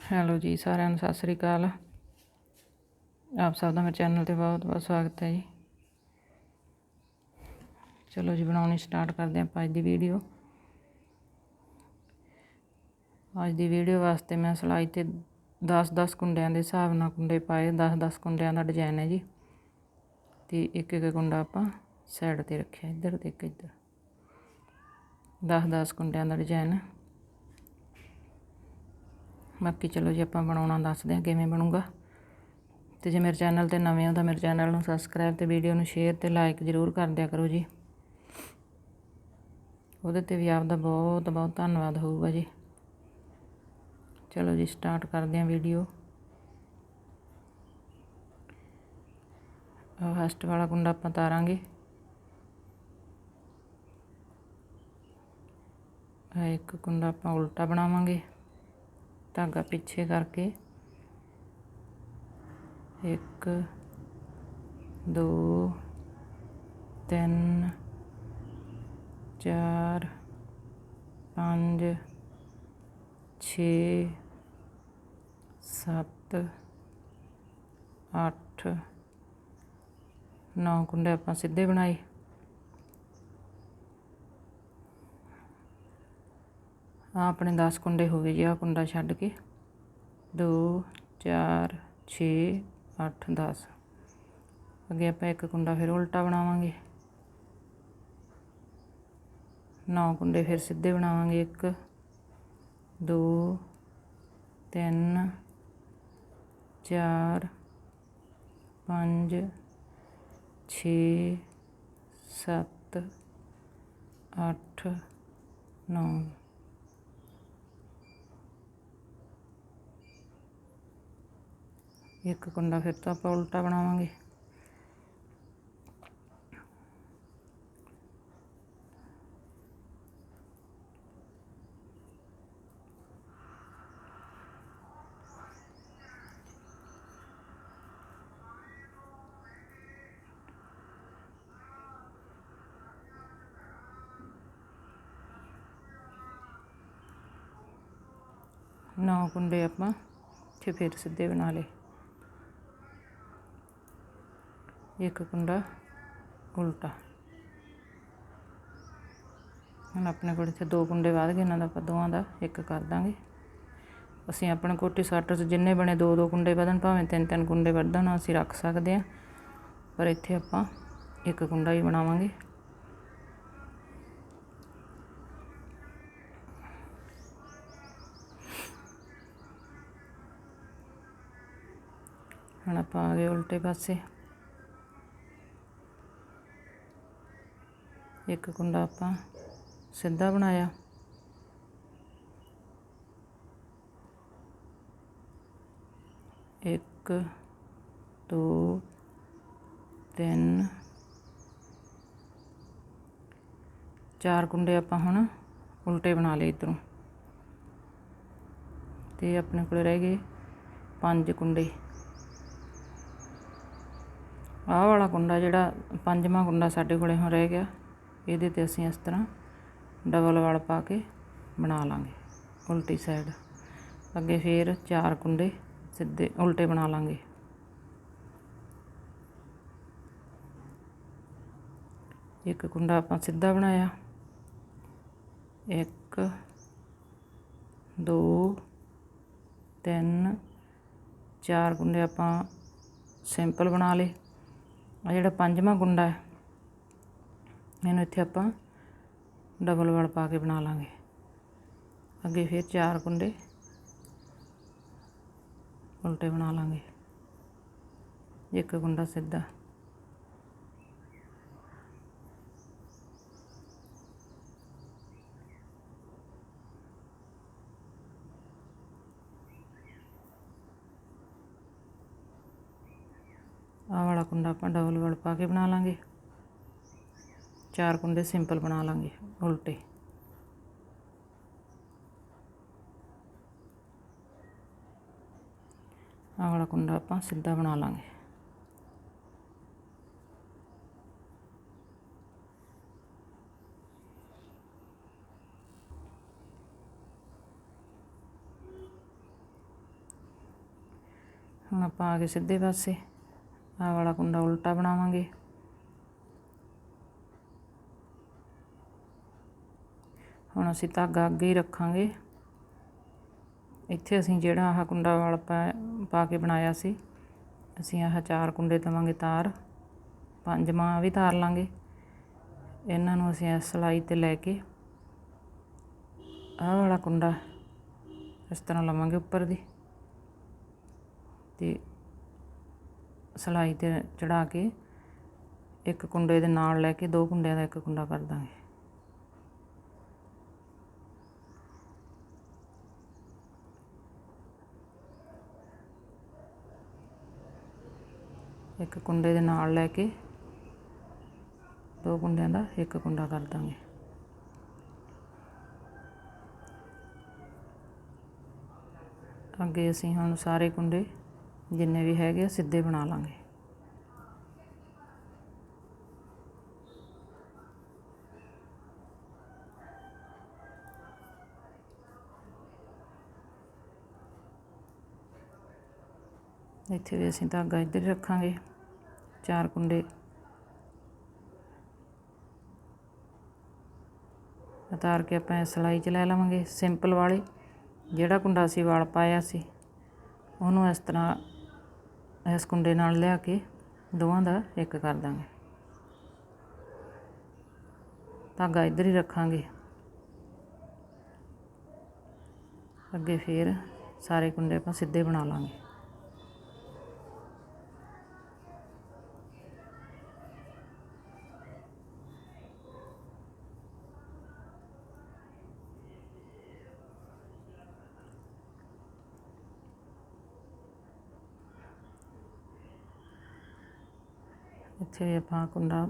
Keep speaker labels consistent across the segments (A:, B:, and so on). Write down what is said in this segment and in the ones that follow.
A: Hello ਜੀ, ਸਾਰਿਆਂ ਨੂੰ ਸਤਿ ਸ੍ਰੀ ਅਕਾਲ। ਆਪ ਸਭ ਦਾ ਮੇਰੇ ਚੈਨਲ ਤੇ ਬਹੁਤ ਬਹੁਤ ਸਵਾਗਤ ਹੈ ਜੀ। ਚਲੋ ਜੀ, ਬਣਾਉਣੀ ਸਟਾਰਟ ਕਰਦੇ ਹਾਂ ਅੱਜ ਦੀ ਵੀਡੀਓ। ਅੱਜ ਦੀ ਵੀਡੀਓ ਵਾਸਤੇ ਮੈਂ ਸਿਲਾਈ ਤੇ 10-10 ਕੁੰਡਿਆਂ ਦੇ ਹਿਸਾਬ ਨਾਲ ਕੁੰਡੇ ਪਾਏ। 10-10 ਕੁੰਡਿਆਂ ਦਾ ਡਿਜ਼ਾਈਨ ਹੈ ਜੀ। ਤੇ ਇੱਕ ਇੱਕ ਕੁੰਡਾ ਆਪਾਂ ਸਾਈਡ ਤੇ ਰੱਖਿਆ, ਇੱਧਰ ਤੇ ਇੱਕ ਇੱਧਰ। 10-10 ਕੁੰਡਿਆਂ ਦਾ ਡਿਜ਼ਾਈਨ ਬਾਕੀ ਚਲੋ ਜੀ ਆਪਾਂ ਬਣਾਉਣਾ ਦੱਸਦੇ ਹਾਂ ਕਿਵੇਂ ਬਣੂਗਾ। ਤੇ ਜੇ ਮੇਰੇ ਚੈਨਲ ਤੇ ਨਵੇਂ ਹੋ ਤਾਂ ਮੇਰੇ ਚੈਨਲ ਨੂੰ ਸਬਸਕ੍ਰਾਈਬ ਤੇ ਵੀਡੀਓ ਨੂੰ ਸ਼ੇਅਰ ਤੇ ਲਾਈਕ ਜ਼ਰੂਰ ਕਰ ਦਿਆ ਕਰੋ ਜੀ। ਉਹਦੇ ਤੇ ਵੀ ਆਪ ਦਾ ਬਹੁਤ ਬਹੁਤ ਧੰਨਵਾਦ ਹੋਊਗਾ ਜੀ। ਚਲੋ ਜੀ ਸਟਾਰਟ ਕਰਦੇ ਹਾਂ ਵੀਡੀਓ ਫਸਟ ਵਾਲਾ ਕੁੰਡਾ ਆਪਾਂ ਤਾਰਾਂਗੇ। ਇੱਕ ਕੁੰਡਾ ਆਪਾਂ ਉਲਟਾ ਬਣਾਵਾਂਗੇ, ਧਾਗਾ ਪਿੱਛੇ ਕਰਕੇ। ਇੱਕ, ਦੋ, ਤਿੰਨ, ਚਾਰ, ਪੰਜ, ਛੇ, ਸੱਤ, ਅੱਠ, ਨੌ ਕੁੰਡੇ ਆਪਾਂ ਸਿੱਧੇ ਬਣਾਏ। ਆ ਆਪਣੇ 10 ਕੁੰਡੇ ਹੋ ਗਏ ਜੀ, ਆ ਕੁੰਡਾ ਛੱਡ ਕੇ। 2 4 6 8 10 ਅੱਗੇ ਆਪਾਂ ਇੱਕ ਕੁੰਡਾ ਫਿਰ ਉਲਟਾ ਬਣਾਵਾਂਗੇ। 9 ਕੁੰਡੇ ਫਿਰ ਸਿੱਧੇ ਬਣਾਵਾਂਗੇ 1 2 3 4 5 6 7 8 9 ਇੱਕ ਕੁੰਡਾ ਫਿਰ ਤੋਂ ਆਪਾਂ ਉਲਟਾ ਬਣਾਵਾਂਗੇ। ਨੌ ਕੁੰਡੇ ਆਪਾਂ ਤੇ ਫਿਰ ਸਿੱਧੇ ਬਣਾ ਲਏ। ਇੱਕ ਕੁੰਡਾ ਉਲਟਾ ਹੁਣ ਆਪਣੇ ਕੋਲ ਇੱਥੇ ਦੋ ਕੁੰਡੇ ਵੱਧ ਗਏ ਇਹਨਾਂ ਦਾ ਆਪਾਂ ਦੋਵਾਂ ਦਾ ਇੱਕ ਕਰ ਦਾਂਗੇ ਅਸੀਂ ਆਪਣੇ ਕੋਟੀ ਸੱਟਰ 'ਚ ਜਿੰਨੇ ਬਣੇ ਦੋ ਦੋ ਕੁੰਡੇ ਵਧਣ ਭਾਵੇਂ ਤਿੰਨ ਤਿੰਨ ਕੁੰਡੇ ਵਧਣ ਅਸੀਂ ਰੱਖ ਸਕਦੇ ਹਾਂ ਪਰ ਇੱਥੇ ਆਪਾਂ ਇੱਕ ਕੁੰਡਾ ਹੀ ਬਣਾਵਾਂਗੇ ਹੁਣ ਆਪਾਂ ਆ ਗਏ ਉਲਟੇ ਪਾਸੇ ਇੱਕ ਕੁੰਡਾ ਆਪਾਂ ਸਿੱਧਾ ਬਣਾਇਆ। ਇੱਕ, ਦੋ, ਤਿੰਨ, ਚਾਰ ਕੁੰਡੇ ਆਪਾਂ ਹੁਣ ਉਲਟੇ ਬਣਾ ਲਏ ਇਧਰੋਂ। ਤੇ ਆਪਣੇ ਕੋਲ ਰਹਿ ਗਏ ਪੰਜ ਕੁੰਡੇ। ਆਹ ਵਾਲਾ ਕੁੰਡਾ ਜਿਹੜਾ ਪੰਜਵਾਂ ਕੁੰਡਾ ਸਾਡੇ ਕੋਲੇ ਹੁਣ ਰਹਿ ਗਿਆ। ਇਹਦੇ ਤੇ ਅਸੀਂ ਇਸ ਤਰ੍ਹਾਂ ਡਬਲ ਵਲ ਪਾ ਕੇ ਬਣਾ ਲਾਂਗੇ, ਉਲਟੀ ਸਾਈਡ ਅੱਗੇ ਫੇਰ ਚਾਰ ਕੁੰਡੇ ਸਿੱਧੇ ਉਲਟੇ ਬਣਾ ਲਾਂਗੇ। ਇੱਕ ਕੁੰਡਾ ਆਪਾਂ ਸਿੱਧਾ ਬਣਾਇਆ। ਇੱਕ, ਦੋ, ਤਿੰਨ, ਚਾਰ ਕੁੰਡੇ ਆਪਾਂ ਸਿੰਪਲ ਬਣਾ ਲਏ। ਆ ਜਿਹੜਾ ਪੰਜਵਾਂ ਕੁੰਡਾ ਹੈ ਇਹਨੂੰ ਇੱਥੇ ਆਪਾਂ ਡਬਲ ਵਲ ਪਾ ਕੇ ਬਣਾ ਲਾਂਗੇ। ਅੱਗੇ ਫਿਰ ਚਾਰ ਕੁੰਡੇ ਉਲਟੇ ਬਣਾ ਲਾਂਗੇ। ਇੱਕ ਕੁੰਡਾ ਸਿੱਧਾ। ਆਹ ਵਾਲਾ ਕੁੰਡਾ ਆਪਾਂ ਡਬਲ ਵਲ ਪਾ ਕੇ ਬਣਾ ਲਾਂਗੇ। ਚਾਰ ਕੁੰਡੇ ਸਿੰਪਲ ਬਣਾ ਲਾਂਗੇ, ਉਲਟੇ। ਅਗਲਾ ਕੁੰਡਾ ਆਪਾਂ ਸਿੱਧਾ ਬਣਾ ਲਾਂਗੇ। ਹੁਣ ਆਪਾਂ ਆ ਕੇ ਸਿੱਧੇ ਪਾਸੇ। ਆ ਵਾਲਾ ਕੁੰਡਾ ਉਲਟਾ ਬਣਾਵਾਂਗੇ। ਹੁਣ ਅਸੀਂ ਧਾਗਾ ਅੱਗੇ ਹੀ ਰੱਖਾਂਗੇ। ਇੱਥੇ ਅਸੀਂ ਜਿਹੜਾ ਆਹ ਕੁੰਡਾ ਵਾਲ ਪਾ ਪਾ ਕੇ ਬਣਾਇਆ ਸੀ, ਅਸੀਂ ਆਹ ਚਾਰ ਕੁੰਡੇ ਦੇਵਾਂਗੇ ਤਾਰ ਪੰਜਵਾਂ ਵੀ ਤਾਰ ਲਾਂਗੇ। ਇਹਨਾਂ ਨੂੰ ਅਸੀਂ ਇਸ ਸਲਾਈ ਤੇ ਲੈ ਕੇ ਆਹ ਵਾਲਾ ਕੁੰਡਾ ਇਸ ਤਰ੍ਹਾਂ ਲਵਾਂਗੇ ਉੱਪਰ ਦੀ ਤੇ ਸਲਾਈ ਤੇ ਚੜਾ ਕੇ ਇੱਕ ਕੁੰਡੇ ਦੇ ਨਾਲ ਲੈ ਕੇ ਦੋ ਕੁੰਡਿਆਂ ਦਾ ਇੱਕ ਕੁੰਡਾ ਕਰ ਦਾਂਗੇ। ਇੱਕ ਕੁੰਡੇ ਦੇ ਨਾਲ ਲੈ ਕੇ ਦੋ ਕੁੰਡਿਆਂ ਦਾ ਇੱਕ ਕੁੰਡਾ ਕਰ ਦਾਂਗੇ। ਅੱਗੇ ਅਸੀਂ ਹੁਣ ਸਾਰੇ ਕੁੰਡੇ ਜਿੰਨੇ ਵੀ ਹੈਗੇ ਆ ਸਿੱਧੇ ਬਣਾ ਲਾਂਗੇ। ਇੱਥੇ ਵੀ ਅਸੀਂ ਧਾਗਾ ਇੱਧਰ ਹੀ ਰੱਖਾਂਗੇ। ਚਾਰ ਕੁੰਡੇ। ਉਤਾਰ ਕੇ ਆਪਾਂ ਇਹ ਸਿਲਾਈ 'ਚ ਲੈ ਲਵਾਂਗੇ, ਸਿੰਪਲ ਵਾਲੇ। ਜਿਹੜਾ ਕੁੰਡਾ ਅਸੀਂ ਵਾਲ ਪਾਇਆ ਸੀ, ਉਹਨੂੰ ਇਸ ਤਰ੍ਹਾਂ ਇਸ ਕੁੰਡੇ ਨਾਲ ਲਿਆ ਕੇ ਦੋਵਾਂ ਦਾ ਇੱਕ ਕਰ ਦਾਂਗੇ। ਧਾਗਾ ਇੱਧਰ ਹੀ ਰੱਖਾਂਗੇ। ਅੱਗੇ ਫੇਰ ਸਾਰੇ ਕੁੰਡੇ ਆਪਾਂ ਸਿੱਧੇ ਬਣਾ ਲਾਂਗੇ। ਇੱਥੇ ਆਪਾਂ ਕੁੰਡਾ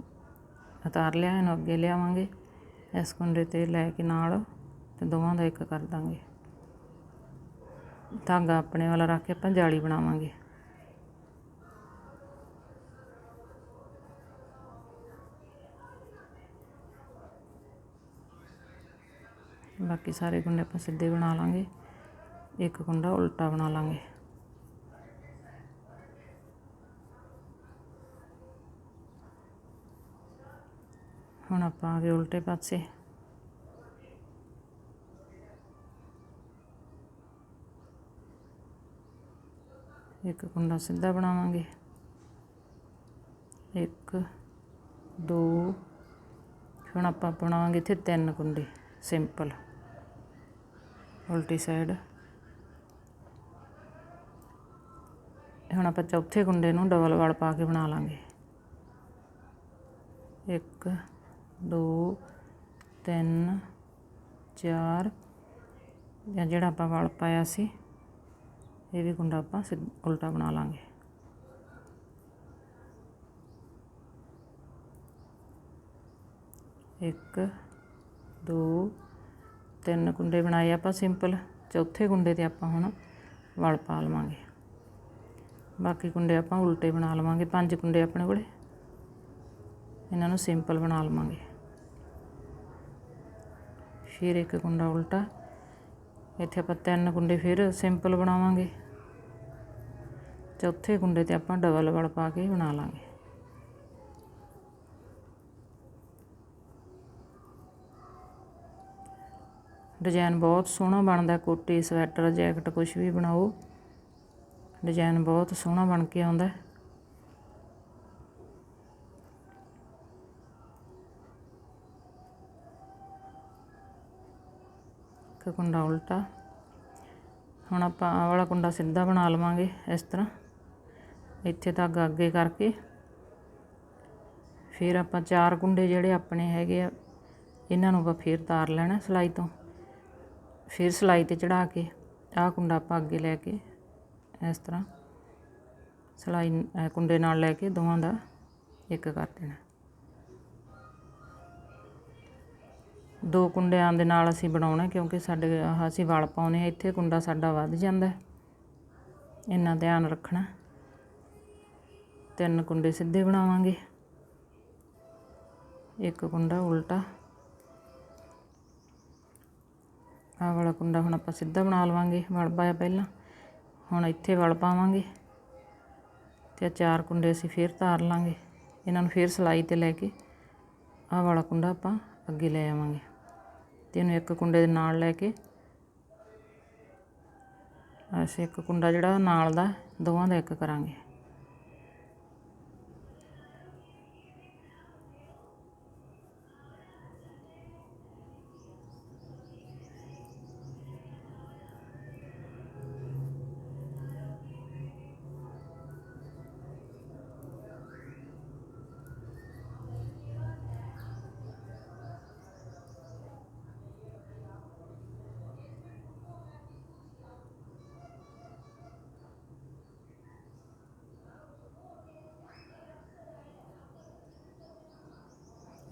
A: ਉਤਾਰ ਲਿਆ, ਇਹਨੂੰ ਅੱਗੇ ਲਿਆਵਾਂਗੇ। ਇਸ ਕੁੰਡੇ ਤੇ ਲੈ ਕੇ ਨਾਲ ਤੇ ਦੋਵਾਂ ਦਾ ਇੱਕ ਕਰ ਦਾਂਗੇ। ਧਾਗਾ ਆਪਣੇ ਵਾਲਾ ਰੱਖ ਕੇ ਆਪਾਂ ਜਾਲੀ ਬਣਾਵਾਂਗੇ। ਬਾਕੀ ਸਾਰੇ ਕੁੰਡੇ ਆਪਾਂ ਸਿੱਧੇ ਬਣਾ ਲਾਂਗੇ। ਇੱਕ ਕੁੰਡਾ ਉਲਟਾ ਬਣਾ ਲਾਂਗੇ। ਹੁਣ ਆਪਾਂ ਆ ਗਏ ਉਲਟੇ ਪਾਸੇ। ਇੱਕ ਕੁੰਡਾ ਸਿੱਧਾ ਬਣਾਵਾਂਗੇ। ਇੱਕ, ਦੋ। ਹੁਣ ਆਪਾਂ ਬਣਾਵਾਂਗੇ ਇੱਥੇ ਤਿੰਨ ਕੁੰਡੇ, ਸਿੰਪਲ। ਉਲਟੀ ਸਾਈਡ। ਹੁਣ ਆਪਾਂ ਚੌਥੇ ਕੁੰਡੇ ਨੂੰ ਡਬਲ ਵਾਲ ਪਾ ਕੇ ਬਣਾ ਲਾਂਗੇ। ਇੱਕ ਦੋ, ਤਿੰਨ, ਚਾਰ ਜਾਂ ਜਿਹੜਾ ਆਪਾਂ ਵਲ ਪਾਇਆ ਸੀ, ਇਹ ਵੀ ਕੁੰਡਾ ਆਪਾਂ ਸਿੱਧ- ਉਲਟਾ ਬਣਾ ਲਾਂਗੇ। ਇੱਕ, ਦੋ, ਤਿੰਨ ਕੁੰਡੇ ਬਣਾਏ ਆਪਾਂ ਸਿੰਪਲ, ਚੌਥੇ ਕੁੰਡੇ ਤੇ ਆਪਾਂ ਹੁਣ ਵਲ ਪਾ ਲਵਾਂਗੇ। ਬਾਕੀ ਕੁੰਡੇ ਆਪਾਂ ਉਲਟੇ ਬਣਾ ਲਵਾਂਗੇ, ਪੰਜ ਕੁੰਡੇ ਆਪਣੇ ਕੋਲੇ। ਇਹਨਾਂ ਨੂੰ ਸਿੰਪਲ ਬਣਾ ਲਵਾਂਗੇ। ਫਿਰ ਇੱਕ ਗੁੰਡਾ ਉਲਟਾ, ਇੱਥੇ ਆਪਾਂ ਤਿੰਨ ਗੁੰਡੇ ਫਿਰ ਸਿੰਪਲ ਬਣਾਵਾਂਗੇ। ਚੌਥੇ ਗੁੰਡੇ ਤੇ ਆਪਾਂ ਡਬਲ ਵਲ ਪਾ ਕੇ ਬਣਾ ਲਾਂਗੇ। ਡਿਜ਼ਾਈਨ ਬਹੁਤ ਸੋਹਣਾ ਬਣਦਾ, ਕੋਟੀ, ਸਵੈਟਰ, ਜੈਕਟ ਕੁਝ ਵੀ ਬਣਾਓ। ਡਿਜ਼ਾਈਨ ਬਹੁਤ ਸੋਹਣਾ ਬਣ ਕੇ ਆਉਂਦਾ। ਇੱਕ ਕੁੰਡਾ ਉਲਟਾ। ਹੁਣ ਆਪਾਂ ਆਹ ਵਾਲਾ ਕੁੰਡਾ ਸਿੱਧਾ ਬਣਾ ਲਵਾਂਗੇ ਇਸ ਤਰ੍ਹਾਂ। ਇੱਥੇ ਧਾਗਾ ਅੱਗੇ ਕਰਕੇ। ਫਿਰ ਆਪਾਂ ਚਾਰ ਕੁੰਡੇ ਜਿਹੜੇ ਆਪਣੇ ਹੈਗੇ ਆ, ਇਹਨਾਂ ਨੂੰ ਆਪਾਂ ਫੇਰ ਤਾਰ ਲੈਣਾ ਸਿਲਾਈ ਤੋਂ। ਫਿਰ ਸਿਲਾਈ ਤੇ ਚੜਾ ਕੇ ਆਹ ਕੁੰਡਾ ਆਪਾਂ ਅੱਗੇ ਲੈ ਕੇ ਇਸ ਤਰ੍ਹਾਂ ਸਿਲਾਈ ਕੁੰਡੇ ਨਾਲ ਲੈ ਕੇ ਦੋਵਾਂ ਦਾ ਇੱਕ ਕਰ ਦੇਣਾ। ਦੋ ਕੁੰਡਿਆਂ ਦੇ ਨਾਲ ਅਸੀਂ ਬਣਾਉਣਾ ਕਿਉਂਕਿ ਸਾਡੇ ਆਹ ਅਸੀਂ ਵਲ ਪਾਉਨੇ ਆ, ਇੱਥੇ ਕੁੰਡਾ ਸਾਡਾ ਵੱਧ ਜਾਂਦਾ ਇੰਨਾ ਧਿਆਨ ਰੱਖਣਾ। ਤਿੰਨ ਕੁੰਡੇ ਸਿੱਧੇ ਬਣਾਵਾਂਗੇ। ਇੱਕ ਕੁੰਡਾ ਉਲਟਾ। ਆਹ ਵਾਲਾ ਕੁੰਡਾ ਹੁਣ ਆਪਾਂ ਸਿੱਧਾ ਬਣਾ ਲਵਾਂਗੇ, ਵਲ ਪਾਇਆ ਪਹਿਲਾਂ। ਹੁਣ ਇੱਥੇ ਵਲ ਪਾਵਾਂਗੇ ਤੇ ਚਾਰ ਕੁੰਡੇ ਅਸੀਂ ਫੇਰ ਤਾਰ ਲਾਂਗੇ। ਇਹਨਾਂ ਨੂੰ ਫੇਰ ਸਲਾਈ ਤੇ ਲੈ ਕੇ ਆਹ ਵਾਲਾ ਕੁੰਡਾ ਆਪਾਂ ਅੱਗੇ ਲੈ ਆਵਾਂਗੇ। ਤੇ ਇਹਨੂੰ ਇੱਕ ਕੁੰਡੇ ਦੇ ਨਾਲ ਲੈ ਕੇ ਅਸੀਂ ਇੱਕ ਕੁੰਡਾ ਜਿਹੜਾ ਨਾਲ ਦਾ, ਦੋਵਾਂ ਦਾ ਇੱਕ ਕਰਾਂਗੇ।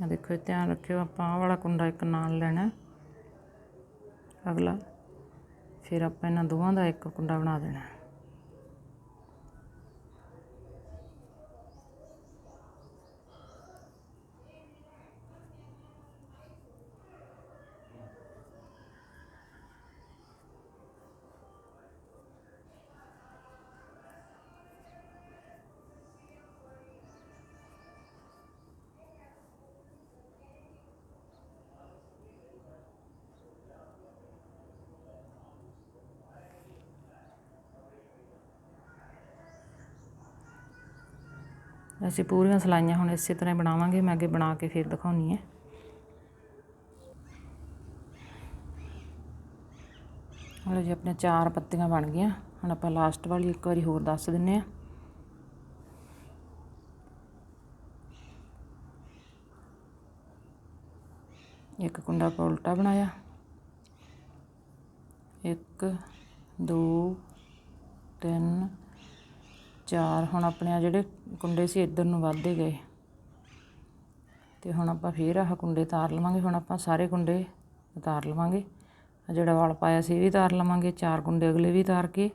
A: ਆ ਦੇਖੋ ਧਿਆਨ ਰੱਖਿਓ, ਆਪਾਂ ਆਹ ਵਾਲਾ ਕੁੰਡਾ ਇੱਕ ਨਾਲ ਲੈਣਾ। ਅਗਲਾ, ਫਿਰ ਆਪਾਂ ਇਹਨਾਂ ਦੋਵਾਂ ਦਾ ਇੱਕ ਕੁੰਡਾ ਬਣਾ ਦੇਣਾ। ਅਸੀਂ ਪੂਰੀਆਂ ਸਲਾਈਆਂ ਹੁਣ ਇਸੇ ਤਰ੍ਹਾਂ ਹੀ ਬਣਾਵਾਂਗੇ, ਮੈਂ ਅੱਗੇ ਬਣਾ ਕੇ ਫਿਰ ਦਿਖਾਉਣੀ ਹੈ ਹੁਣ ਜੀ ਆਪਣੇ ਚਾਰ ਪੱਤੀਆਂ ਬਣ ਗਈਆਂ। ਹੁਣ ਆਪਾਂ ਲਾਸਟ ਵਾਲੀ ਇੱਕ ਵਾਰੀ ਹੋਰ ਦੱਸ ਦਿੰਨੇ ਆ। ਇੱਕ ਕੁੰਡਾ ਆਪਾਂ ਉਲਟਾ ਬਣਾਇਆ। ਇੱਕ, ਦੋ, ਤਿੰਨ ਚਾਰ ਹੁਣ ਆਪਣੇ ਆ ਜਿਹੜੇ ਕੁੰਡੇ ਸੀ ਇੱਧਰ ਨੂੰ ਵੱਧਦੇ ਗਏ। ਤੇ ਹੁਣ ਆਪਾਂ ਫੇਰ ਆਹ ਕੁੰਡੇ ਤਾਰ ਲਵਾਂਗੇ। ਹੁਣ ਆਪਾਂ ਸਾਰੇ ਕੁੰਡੇ ਉਤਾਰ ਲਵਾਂਗੇ। ਜਿਹੜਾ ਵਲ ਪਾਇਆ ਸੀ ਇਹ ਵੀ ਤਾਰ ਲਵਾਂਗੇ। ਚਾਰ ਕੁੰਡੇ ਅਗਲੇ ਵੀ ਤਾਰ ਕੇ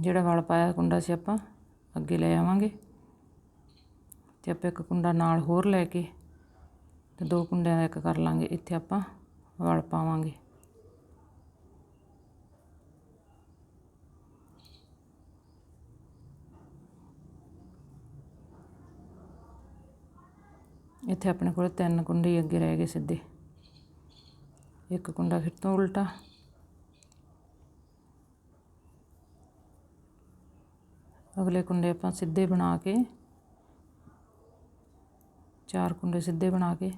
A: ਜਿਹੜਾ ਵਲ ਪਾਇਆ ਕੁੰਡਾ ਸੀ ਆਪਾਂ ਅੱਗੇ ਲੈ ਆਵਾਂਗੇ। ਤੇ ਆਪਾਂ ਇੱਕ ਕੁੰਡਾ ਨਾਲ ਹੋਰ ਲੈ ਕੇ ਤੇ ਦੋ ਕੁੰਡਿਆਂ ਦਾ ਇੱਕ ਕਰ ਲਾਂਗੇ। ਇੱਥੇ ਆਪਾਂ ਵਲ ਪਾਵਾਂਗੇ। ਇੱਥੇ ਆਪਣੇ ਕੋਲ ਤਿੰਨ ਕੁੰਡੇ ਅੱਗੇ ਰਹਿ ਗਏ ਸਿੱਧੇ। ਇੱਕ ਕੁੰਡਾ ਫਿਰ ਤੋਂ ਉਲਟਾ। ਅਗਲੇ ਕੁੰਡੇ ਆਪਾਂ ਸਿੱਧੇ ਬਣਾ ਕੇ, ਚਾਰ ਕੁੰਡੇ ਸਿੱਧੇ ਬਣਾ ਕੇ,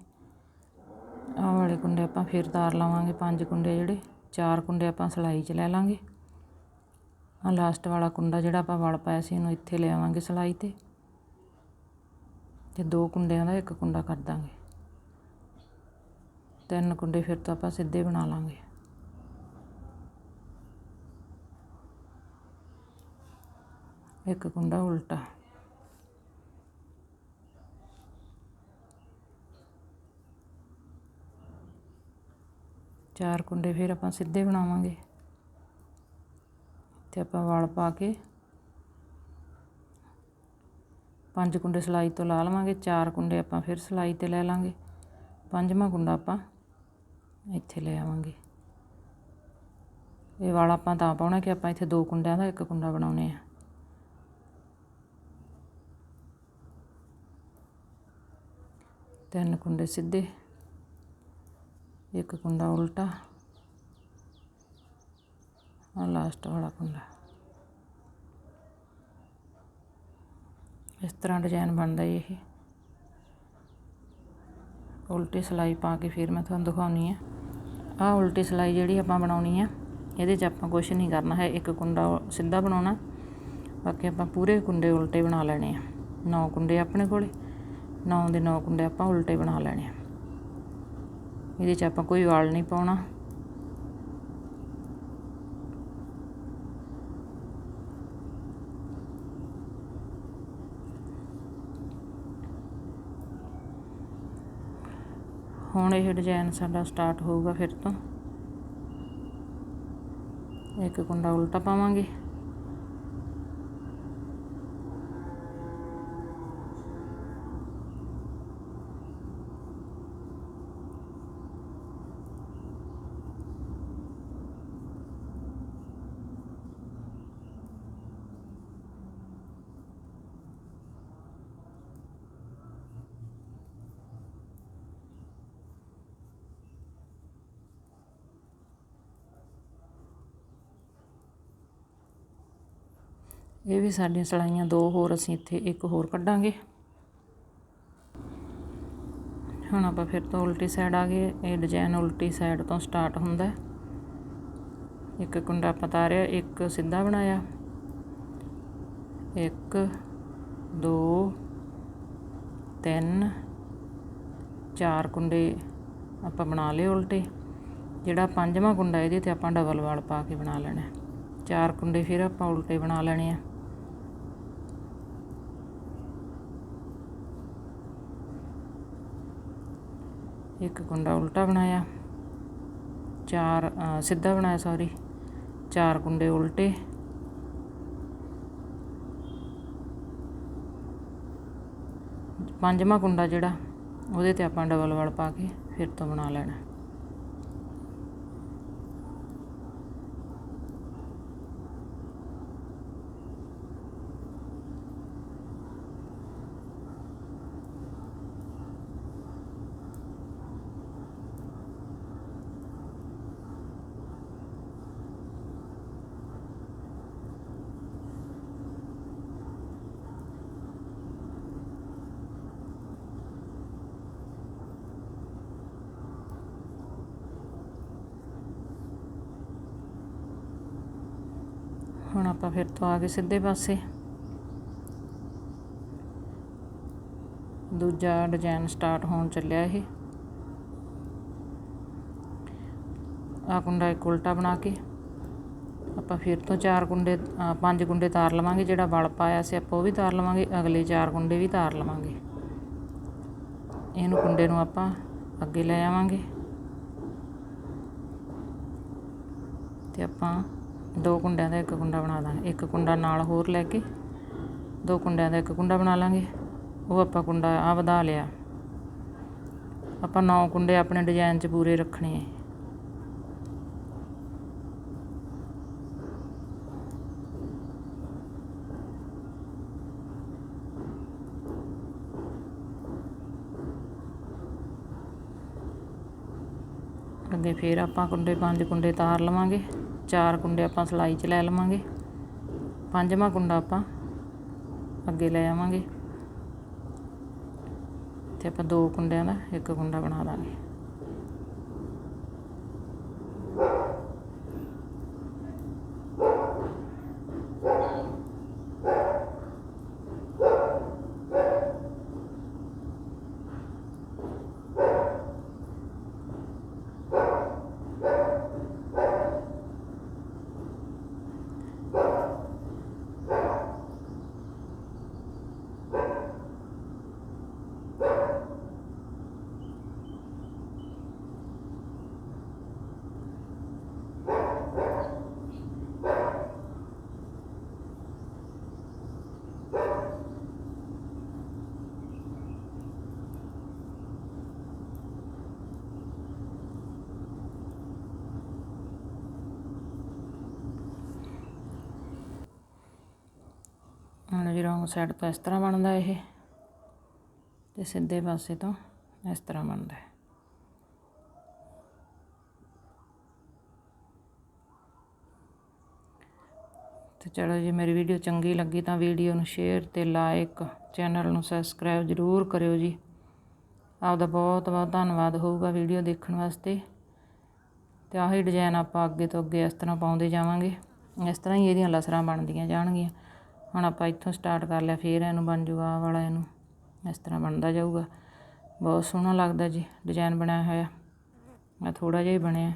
A: ਆਹ ਵਾਲੇ ਕੁੰਡੇ ਆਪਾਂ ਫਿਰ ਤਾਰ ਲਾਵਾਂਗੇ ਪੰਜ ਕੁੰਡੇ ਜਿਹੜੇ, ਚਾਰ ਕੁੰਡੇ ਆਪਾਂ ਸਲਾਈ 'ਚ ਲੈ ਲਾਂਗੇ। ਆ ਲਾਸਟ ਵਾਲਾ ਕੁੰਡਾ ਜਿਹੜਾ ਆਪਾਂ ਵਲ ਪਾਇਆ ਸੀ ਇਹਨੂੰ ਇੱਥੇ ਲੈ ਆਵਾਂਗੇ ਸਲਾਈ ਤੇ। ਤੇ ਦੋ ਕੁੰਡਿਆਂ ਦਾ ਇੱਕ ਕੁੰਡਾ ਕਰ ਦਾਂਗੇ। ਤਿੰਨ ਕੁੰਡੇ ਫਿਰ ਤੋਂ ਆਪਾਂ ਸਿੱਧੇ ਬਣਾ ਲਾਂਗੇ। ਇੱਕ ਕੁੰਡਾ ਉਲਟਾ। ਚਾਰ ਕੁੰਡੇ ਫਿਰ ਆਪਾਂ ਸਿੱਧੇ ਬਣਾਵਾਂਗੇ। ਤੇ ਆਪਾਂ ਵਾਲ ਪਾ ਕੇ ਪੰਜ ਕੁੰਡੇ ਸਲਾਈ ਤੋਂ ਲਾ ਲਵਾਂਗੇ, ਚਾਰ ਕੁੰਡੇ ਆਪਾਂ ਫਿਰ ਸਲਾਈ ਤੇ ਲੈ ਲਾਂਗੇ। ਪੰਜਵਾਂ ਕੁੰਡਾ ਆਪਾਂ ਇੱਥੇ ਲੈ ਆਵਾਂਗੇ। ਇਹ ਵਾਲਾ ਆਪਾਂ ਤਾਂ ਪਾਉਣਾ ਕਿ ਆਪਾਂ ਇੱਥੇ ਦੋ ਕੁੰਡਿਆਂ ਦਾ ਇੱਕ ਕੁੰਡਾ ਬਣਾਉਨੇ ਆ। ਤਿੰਨ ਕੁੰਡੇ ਸਿੱਧੇ, ਇੱਕ ਕੁੰਡਾ ਉਲਟਾ ਆ ਲਾਸਟ ਵਾਲਾ ਕੁੰਡਾ। ਇਸ ਤਰ੍ਹਾਂ ਡਿਜ਼ਾਈਨ ਬਣਦਾ ਜੀ ਇਹ। ਉਲਟੀ ਸਿਲਾਈ ਪਾ ਕੇ ਫਿਰ ਮੈਂ ਤੁਹਾਨੂੰ ਦਿਖਾਉਣੀ ਆ। ਆਹ ਉਲਟੀ ਸਿਲਾਈ ਜਿਹੜੀ ਆਪਾਂ ਬਣਾਉਣੀ ਆ, ਇਹਦੇ 'ਚ ਆਪਾਂ ਕੁਝ ਨਹੀਂ ਕਰਨਾ ਹੈ ਇੱਕ ਕੁੰਡਾ ਸਿੱਧਾ ਬਣਾਉਣਾ, ਬਾਕੀ ਆਪਾਂ ਪੂਰੇ ਕੁੰਡੇ ਉਲਟੇ ਬਣਾ ਲੈਣੇ ਆ। ਨੌ ਕੁੰਡੇ ਆਪਣੇ ਕੋਲੇ, ਨੌ ਦੇ ਨੌ ਕੁੰਡੇ ਆਪਾਂ ਉਲਟੇ ਬਣਾ ਲੈਣੇ ਆ। ਇਹਦੇ 'ਚ ਆਪਾਂ ਕੋਈ ਵਾਲ ਨਹੀਂ ਪਾਉਣਾ। ਹੁਣ ਇਹ ਡਿਜ਼ਾਈਨ ਸਾਡਾ ਸਟਾਰਟ ਹੋਊਗਾ ਫਿਰ ਤੋਂ। ਇੱਕ ਕੁੰਡਾ ਉਲਟਾ ਪਾਵਾਂਗੇ। ਇਹ ਵੀ ਸਾਡੀਆਂ ਸਲਾਈਆਂ ਦੋ ਹੋਰ ਅਸੀਂ ਇੱਥੇ ਇੱਕ ਹੋਰ ਕੱਢਾਂਗੇ। ਹੁਣ ਆਪਾਂ ਫਿਰ ਤੋਂ ਉਲਟੀ ਸਾਈਡ ਆ ਗਏ। ਇਹ ਡਿਜ਼ਾਈਨ ਉਲਟੀ ਸਾਈਡ ਤੋਂ ਸਟਾਰਟ ਹੁੰਦਾ ਇੱਕ ਕੁੰਡਾ ਆਪਾਂ ਤਾਰਿਆ, ਇੱਕ ਸਿੱਧਾ ਬਣਾਇਆ। ਇੱਕ, ਦੋ, ਤਿੰਨ, ਚਾਰ ਕੁੰਡੇ ਆਪਾਂ ਬਣਾ ਲਏ ਉਲਟੇ। ਜਿਹੜਾ ਪੰਜਵਾਂ ਕੁੰਡਾ, ਇਹਦੇ ਤੇ ਆਪਾਂ ਡਬਲ ਵਾਲ ਪਾ ਕੇ ਬਣਾ ਲੈਣਾ ਚਾਰ ਕੁੰਡੇ ਫਿਰ ਆਪਾਂ ਉਲਟੇ ਬਣਾ ਲੈਣੇ ਆ। ਇੱਕ ਕੁੰਡਾ ਉਲਟਾ ਬਣਾਇਆ। ਚਾਰ ਸਿੱਧਾ ਬਣਾਇਆ ਸੌਰੀ ਚਾਰ ਕੁੰਡੇ ਉਲਟੇ। ਪੰਜਵਾਂ ਕੁੰਡਾ ਜਿਹੜਾ, ਉਹਦੇ ਤੇ ਆਪਾਂ ਡਬਲ ਵਾਲ ਪਾ ਕੇ ਫਿਰ ਤੋਂ ਬਣਾ ਲੈਣਾ। ਹੁਣ ਆਪਾਂ ਫਿਰ ਤੋਂ ਆ ਗਏ ਸਿੱਧੇ ਪਾਸੇ। ਦੂਜਾ ਡਿਜ਼ਾਈਨ ਸਟਾਰਟ ਹੋਣ ਚੱਲਿਆ ਇਹ। ਆ ਕੁੰਡਾ ਇੱਕ ਉਲਟਾ ਬਣਾ ਕੇ ਆਪਾਂ ਫਿਰ ਤੋਂ ਚਾਰ ਕੁੰਡੇ ਪੰਜ ਗੁੰਡੇ ਤਾਰ ਲਵਾਂਗੇ, ਜਿਹੜਾ ਬਲ ਪਾਇਆ ਸੀ ਆਪਾਂ ਉਹ ਵੀ ਤਾਰ ਲਵਾਂਗੇ, ਅਗਲੇ ਚਾਰ ਗੁੰਡੇ ਵੀ ਤਾਰ ਲਵਾਂਗੇ। ਇਹਨੂੰ ਕੁੰਡੇ ਨੂੰ ਆਪਾਂ ਅੱਗੇ ਲੈ ਆਵਾਂਗੇ। ਤੇ ਆਪਾਂ ਦੋ ਕੁੰਡਿਆਂ ਦਾ ਇੱਕ ਕੁੰਡਾ ਬਣਾ ਦਾਂਗੇ। ਇੱਕ ਕੁੰਡਾ ਨਾਲ ਹੋਰ ਲੈ ਕੇ ਦੋ ਕੁੰਡਿਆਂ ਦਾ ਇੱਕ ਕੁੰਡਾ ਬਣਾ ਲਾਂਗੇ। ਉਹ ਆਪਾਂ ਕੁੰਡਾ ਆ ਵਧਾ ਲਿਆ। ਆਪਾਂ ਨੌ ਕੁੰਡੇ ਆਪਣੇ ਡਿਜ਼ਾਈਨ 'ਚ ਪੂਰੇ ਰੱਖਣੇ ਆ ਅੱਗੇ ਫੇਰ ਆਪਾਂ ਕੁੰਡੇ, ਪੰਜ ਕੁੰਡੇ ਤਾਰ ਲਵਾਂਗੇ। ਚਾਰ ਕੁੰਡੇ ਆਪਾਂ ਸਲਾਈ 'ਚ ਲੈ ਲਵਾਂਗੇ। ਪੰਜਵਾਂ ਕੁੰਡਾ ਆਪਾਂ ਅੱਗੇ ਲੈ ਆਵਾਂਗੇ। ਤੇ ਆਪਾਂ ਦੋ ਕੁੰਡਿਆਂ ਦਾ ਇੱਕ ਕੁੰਡਾ ਬਣਾ ਦਾਂਗੇ ਹੁਣ ਜੀ ਰੋਂਗ ਸਾਈਡ ਤੋਂ ਇਸ ਤਰ੍ਹਾਂ ਬਣਦਾ ਇਹ ਤੇ ਸਿੱਧੇ ਪਾਸੇ ਤੋਂ ਇਸ ਤਰ੍ਹਾਂ ਬਣਦਾ ਹੈ। ਤੇ ਚਲੋ ਜੀ ਮੇਰੀ ਵੀਡੀਓ ਚੰਗੀ ਲੱਗੀ ਤਾਂ ਵੀਡੀਓ ਨੂੰ ਸ਼ੇਅਰ ਤੇ ਲਾਈਕ ਚੈਨਲ ਨੂੰ ਸਬਸਕ੍ਰਾਈਬ ਜ਼ਰੂਰ ਕਰਿਓ ਜੀ। ਆਪਦਾ ਬਹੁਤ ਬਹੁਤ ਧੰਨਵਾਦ ਹੋਊਗਾ ਵੀਡੀਓ ਦੇਖਣ ਵਾਸਤੇ। ਤੇ ਆਹੀ ਡਿਜ਼ਾਈਨ ਆਪਾਂ ਅੱਗੇ ਤੋਂ ਅੱਗੇ ਇਸ ਤਰ੍ਹਾਂ ਪਾਉਂਦੇ ਜਾਵਾਂਗੇ। ਇਸ ਤਰ੍ਹਾਂ ਹੀ ਇਹਦੀਆਂ ਲਸਰਾਂ ਬਣਦੀਆਂ ਜਾਣਗੀਆਂ। ਹੁਣ ਆਪਾਂ ਇੱਥੋਂ ਸਟਾਰਟ ਕਰ ਲਿਆ, ਫਿਰ ਇਹਨੂੰ ਬਣ ਜੂਗਾ ਆਹ ਵਾਲਾ ਇਹਨੂੰ। ਇਸ ਤਰ੍ਹਾਂ ਬਣਦਾ ਜਾਊਗਾ। ਬਹੁਤ ਸੋਹਣਾ ਲੱਗਦਾ ਜੀ ਡਿਜ਼ਾਈਨ ਬਣਾਇਆ ਹੋਇਆ। ਮੈਂ ਥੋੜਾ ਜਿਹਾ ਹੀ ਬਣਿਆ।